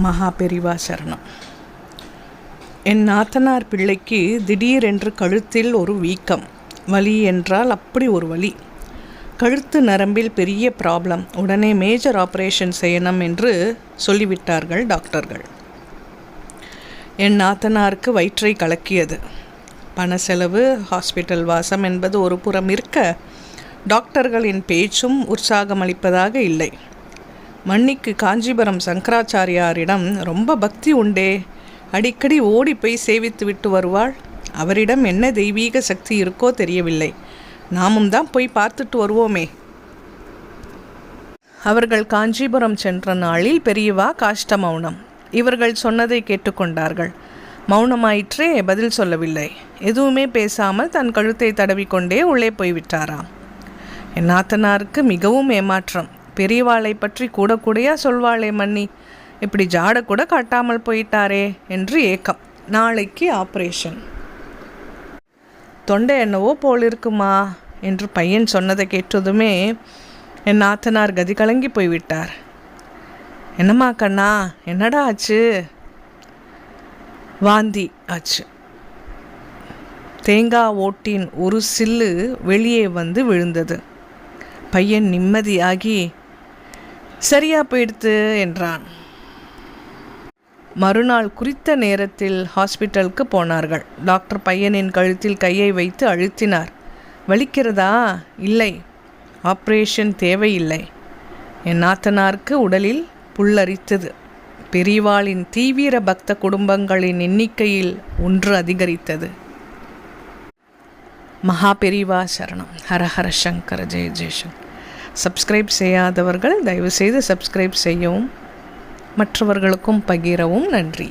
மகா பெரிவா சரணம். என் நாத்தனார் பிள்ளைக்கு திடீரென்று கழுத்தில் ஒரு வீக்கம். வலி என்றால் அப்படி ஒரு வலி. கழுத்து நரம்பில் பெரிய ப்ராப்ளம். உடனே மேஜர் ஆப்ரேஷன் செய்யணும் என்று சொல்லிவிட்டார்கள் டாக்டர்கள். என் நாத்தனாருக்கு வயிற்றை கலக்கியது. பண செலவு ஹாஸ்பிட்டல் வாசம் என்பது ஒரு புறம் இருக்க டாக்டர்களின் பேச்சும் உற்சாகமளிப்பதாக இல்லை. மன்னிக்கு காஞ்சிபுரம் சங்கராச்சாரியாரிடம் ரொம்ப பக்தி உண்டே. அடிக்கடி ஓடி போய் சேவித்து விட்டு வருவாள். அவரிடம் என்ன தெய்வீக சக்தி இருக்கோ தெரியவில்லை. நாமும் தான் போய் பார்த்துட்டு வருவோமே. அவர்கள் காஞ்சிபுரம் சென்ற நாளில் பெரியவா காஷ்ட மௌனம். இவர்கள் சொன்னதை கேட்டுக்கொண்டார்கள். மௌனமாயிற்றே பதில் சொல்லவில்லை. எதுவுமே பேசாமல் தன் கழுத்தை தடவிக்கொண்டே உள்ளே போய்விட்டாராம். என் நாத்தனாருக்கு மிகவும் ஏமாற்றம். பெரியவாளை பற்றி கூட கூடையா சொல்வாளே மன்னி. இப்படி ஜாட கூட காட்டாமல் போயிட்டாரே என்று ஏக்கம். நாளைக்கு ஆப்ரேஷன். தொண்டை என்னவோ போல் இருக்குமா என்று பையன் சொன்னதை கேட்டதுமே என் நாத்தனார் கதி கலங்கி போய்விட்டார். என்னம்மா கண்ணா என்னடா ஆச்சு? வாந்தி ஆச்சு. தேங்காய் ஓட்டின் ஒரு சில்லு வெளியே வந்து விழுந்தது. பையன் நிம்மதியாகி சரியா போயிடுத்து என்றான். மறுநாள் குறித்த நேரத்தில் ஹாஸ்பிட்டலுக்கு போனார்கள். டாக்டர் பையனின் கழுத்தில் கையை வைத்து அழுத்தினார். வலிக்கிறதா? இல்லை. ஆப்ரேஷன் தேவையில்லை. என் நாத்தனாருக்கு உடலில் புல்லரித்தது. பெரிவாளின் தீவிர பக்த குடும்பங்களின் எண்ணிக்கையில் ஒன்று அதிகரித்தது. மகா பெரிவா சரணம். ஹரஹர சங்கர ஜெய ஜெயசங்கர். சப்ஸ்கிரைப் செய்யாதவர்கள் தயவுசெய்து சப்ஸ்கிரைப் செய்யவும். மற்றவர்களுக்கும் பகிரவும். நன்றி.